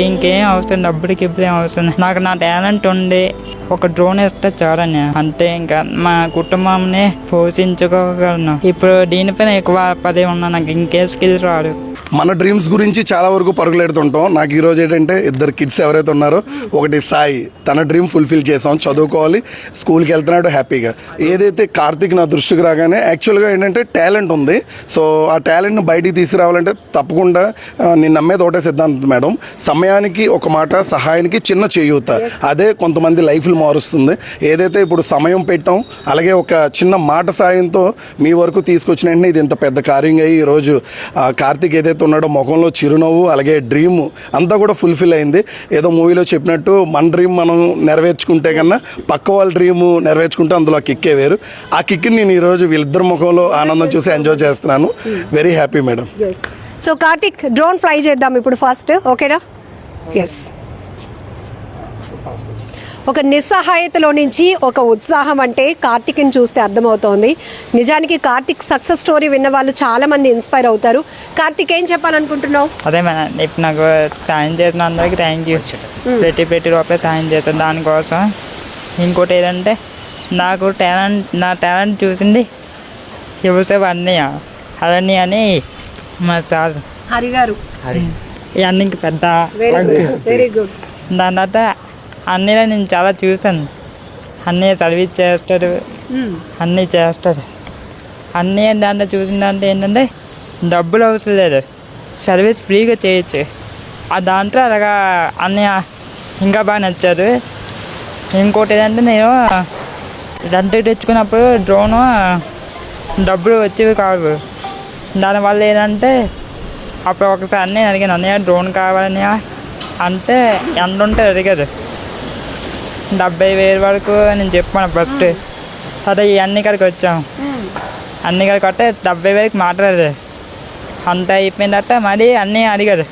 ఇంకేం అవసరం? డబ్బులకి ఇప్పుడు అవసరం? నాకు నా టాలెంట్ ఉంది ఒక డ్రోన్ ఇస్తే చాలని. అంటే ఇంకా మా కుటుంబాన్ని పోషించుకోగలను. ఇప్పుడు దీనిపైన ఎక్కువ పదే ఉన్నా నాకు ఇంకే స్కిల్ రాదు. మన డ్రీమ్స్ గురించి చాలా వరకు పరుగులెడుతుంటాం నాకు ఈరోజు ఏంటంటే ఇద్దరు కిడ్స్ ఎవరైతే ఉన్నారో ఒకటి సాయి. తన డ్రీమ్ ఫుల్ఫిల్ చేసాం చదువుకోవాలి. స్కూల్కి వెళ్తున్నాడు హ్యాపీగా ఏదైతే కార్తీక్ నా దృష్టికి రాగానే యాక్చువల్గా ఏంటంటే టాలెంట్ ఉంది. సో ఆ టాలెంట్ని బయటికి తీసుకురావాలంటే తప్పకుండా నేను నమ్మేది ఒకటే సిద్ధాంతం మేడం సమయానికి ఒక మాట సహాయానికి చిన్న చేయూత. అదే కొంతమంది లైఫ్లో మారుస్తుంది. ఏదైతే ఇప్పుడు సమయం పెట్టాం అలాగే ఒక చిన్న మాట సాయంతో మీ వరకు తీసుకొచ్చిన వెంటనే ఇది ఇంత పెద్ద కార్యం అయ్యి ఈరోజు కార్తీక్ ఏదైతే ఉన్నాడో ముఖంలో చిరునవ్వు అలాగే డ్రీమ్ అంతా కూడా ఫుల్ఫిల్ అయింది. ఏదో మూవీలో చెప్పినట్టు మన డ్రీమ్ మనం నెరవేర్చుకుంటే కన్నా పక్క వాళ్ళ డ్రీమ్ నెరవేర్చుకుంటే అందులో ఆ కిక్కే వేరు. ఆ కిక్ని నేను ఈరోజు వీళ్ళిద్దరి ముఖంలో ఆనందం చూసి ఎంజాయ్ చేస్తున్నాను. Very happy madam so Karthik drone fly చేద్దాం ఇప్పుడు ఫస్ట్ ఓకేనా ఎస్ ఒక నిస్సహాయతలో నుంచి ఒక ఉత్సాహం అంటే కార్తిక్ని చూస్తే అర్థమవుతోంది. నిజానికి కార్తిక్ సక్సెస్ స్టోరీ విన్న వాళ్ళు చాలా మంది ఇన్స్పైర్ అవుతారు. కార్తిక్ ఏం చెప్పాలనుకుంటున్నావు? అదే మేడం ఇప్పుడు నాకు సాయం చేసిన అందరికీ థ్యాంక్ యూ ప్రతి ప్రతి రూపాయి సాయం చేస్తాను దానికోసం ఇంకోటి ఏదంటే నాకు టాలెంట్ నా టాలెంట్ చూసింది యువసేపు అన్నయ్య. అరణ్య అని మా సార్ హరి. గారు ఇవన్నీ ఇంక పెద్ద. వెరీ గుడ్ వెరీ గుడ్ దాని తర్వాత అన్నీలో నేను చాలా చూశాను. అన్నయ్య సర్వీస్ చేస్తాడు అన్నీ చేస్తాడు. అన్నయ్య దాంట్లో చూసిన దాంట్లో ఏంటంటే డబ్బులు అవసరం లేదు. సర్వీస్ ఫ్రీగా చేయొచ్చు. ఆ దాంట్లో అలాగా అన్నయ్య ఇంకా బాగా నచ్చారు ఇంకోటి ఏంటంటే నేను రెంట్కి తెచ్చుకున్నప్పుడు డ్రోను డబ్బులు వచ్చేవి కావు. దానివల్ల ఏంటంటే అప్పుడు ఒకసారి అన్నయ్య అడిగాను అన్నయ్య డ్రోన్ కావాలని అంటే ఎంత ఉంటే అడిగారు డెబ్బై వేలు వరకు నేను చెప్పాను ఫస్ట్ తర్వాత ఈ అన్ని కాడికి వచ్చాం. అన్ని కాడికి వస్తే డెబ్బై వేలకు మాట్లాడదు. అంత అయిపోయిన తర్వాత మళ్ళీ అన్నీ అడిగారు.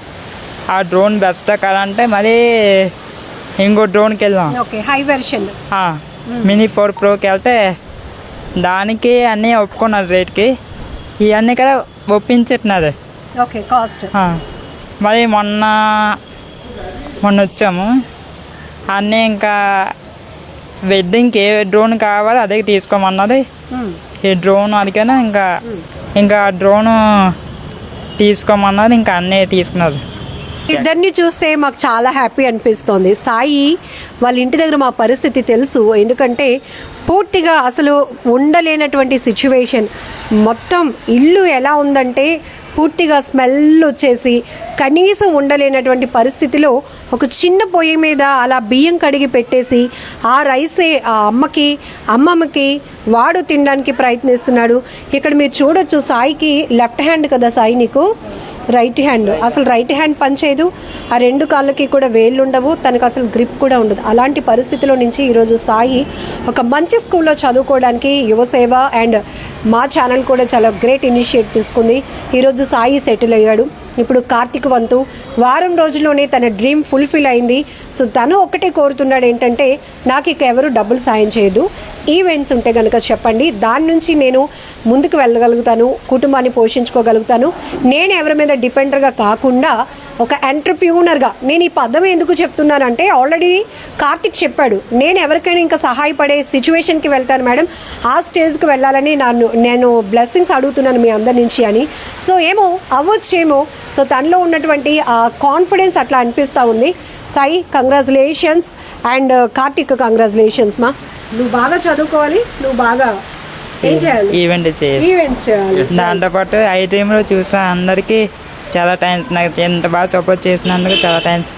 ఆ డ్రోన్ బెస్ట్ కదా అంటే మళ్ళీ ఇంకో డ్రోన్కి వెళ్దాం హై వెర్షన్ మినీ ఫోర్ ప్రోకి వెళ్తే దానికి అన్నీ ఒప్పుకున్నారు రేట్కి ఇవన్నీ కదా ఒప్పించుతున్నారు ఓకే కాస్ట్ మరి మొన్న మొన్న వచ్చాము. అన్నీ ఇంకా వెడ్డింగ్కి ఏ డ్రోన్ కావాలో అదే తీసుకోమన్నది. ఈ డ్రోన్ అడిగాను ఇంకా ఇంకా డ్రోను తీసుకోమన్నది ఇంకా అన్నీ తీసుకున్నారు ఇద్దరిని చూస్తే మాకు చాలా హ్యాపీ అనిపిస్తోంది. సాయి వాళ్ళ ఇంటి దగ్గర మా పరిస్థితి తెలుసు. ఎందుకంటే పూర్తిగా అసలు ఉండలేనటువంటి సిచ్యువేషన్ మొత్తం ఇల్లు ఎలా ఉందంటే పూర్తిగా స్మెల్ వచ్చేసి కనీసం ఉండలేనటువంటి పరిస్థితిలో ఒక చిన్న పొయ్యి మీద అలా బియ్యం కడిగి పెట్టేసి ఆ రైసే ఆ అమ్మకి అమ్మమ్మకి వాడు తినడానికి ప్రయత్నిస్తున్నాడు. ఇక్కడ మీరు చూడొచ్చు సాయికి లెఫ్ట్ హ్యాండ్ కదా సాయి నీకు? Right hand. అసలు రైట్ హ్యాండ్ పనిచేయదు ఆ రెండు కాళ్ళకి కూడా వేళ్ళు ఉండవు. తనకు అసలు గ్రిప్ కూడా ఉండదు. అలాంటి పరిస్థితిలో నుంచి ఈరోజు సాయి ఒక మంచి స్కూల్లో చదువుకోవడానికి యువసేవ అండ్ మా ఛానల్ కూడా చాలా గ్రేట్ ఇనిషియేట్ తీసుకుంది. ఈరోజు సాయి సెటిల్ అయ్యాడు. ఇప్పుడు కార్తిక్ వంతు వారం రోజుల్లోనే తన డ్రీమ్ ఫుల్ఫిల్ అయింది. సో తను ఒకటే కోరుతున్నాడు ఏంటంటే నాకు ఇక ఎవరు డబ్బులు సాయం చేయదు. ఈవెంట్స్ ఉంటే కనుక చెప్పండి. దాని నుంచి నేను ముందుకు వెళ్ళగలుగుతాను కుటుంబాన్ని పోషించుకోగలుగుతాను. నేను ఎవరి మీద డిపెండర్గా కాకుండా ఒక ఎంటర్ప్యూనర్గా నేను ఈ పదం ఎందుకు చెప్తున్నానంటే ఆల్రెడీ కార్తిక్ చెప్పాడు నేను ఎవరికైనా ఇంకా సహాయపడే సిచ్యువేషన్కి వెళ్తాను మేడం ఆ స్టేజ్కి వెళ్ళాలని నన్ను నేను బ్లెస్సింగ్స్ అడుగుతున్నాను మీ అందరి నుంచి అని. సో ఏమో అవ్వచ్చేమో. సో తనలో ఉన్నటువంటి ఆ కాన్ఫిడెన్స్ అట్లా అనిపిస్తూ ఉంది. Sai congratulations and Karthik congratulations మా. నువ్వు బాగా చదువుకోవాలి నువ్వు బాగా ఏం చేయాలి? ఈవెంట్ చేయాలి. ఈవెంట్స్ చేయాలి. దాంతోపాటు ఐ టీంలో చూసిన అందరికీ చాలా థ్యాంక్స్ నాకు ఎంత బాగా సపోర్ట్ చేసినందుకు చాలా థ్యాంక్స్